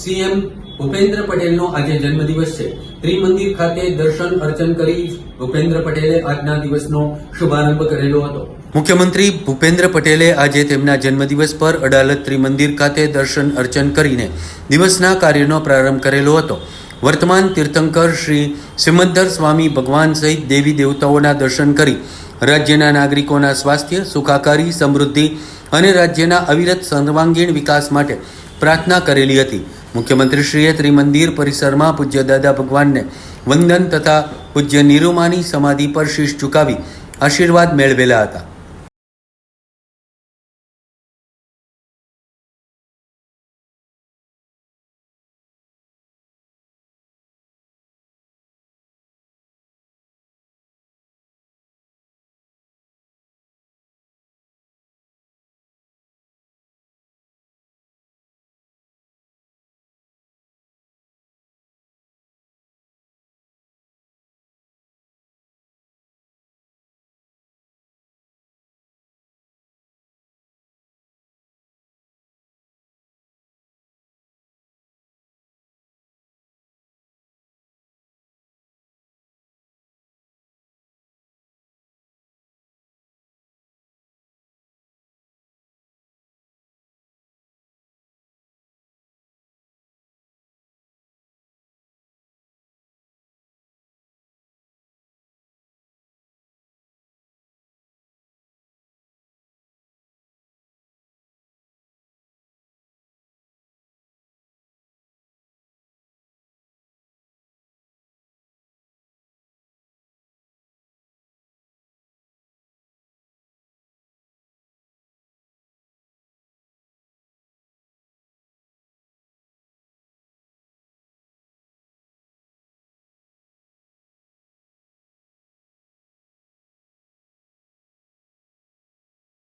CM Bhupendra પટેલનો આજે જન્મદિવસ છે. ત્રિમંદિર ખાતે દર્શન, અર્ચન કરી ભૂપેન્દ્ર પટેલે આજના દિવસનો શુભારંભ કરેલો હતો. મુખ્યમંત્રી ભૂપેન્દ્ર પટેલે આજે તેમના જન્મદિવસ પર અડાલત ત્રિમંદિર ખાતે દર્શન, અર્ચન કરીને દિવસના કાર્યનો પ્રારંભ કરેલો હતો. વર્તમાન તીર્થંકર શ્રી સિમંદર સ્વામી ભગવાન સહિત દેવી દેવતાઓના દર્શન કરી રાજ્યના નાગરિકોના સ્વાસ્થ્ય સુખાકારી, સમૃદ્ધિ અને રાજ્યના અવિરત સર્વાંગીણ વિકાસ માટે પ્રાર્થના કરેલી હતી. મુખ્યમંત્રીશ્રીએ ત્રિમંદિર પરિસરમાં પૂજ્ય દાદા ભગવાનને વંદન તથા પૂજ્ય નિરૂમાની સમાધિ પર શીશ ચૂકાવી આશીર્વાદ મેળવેલા હતા.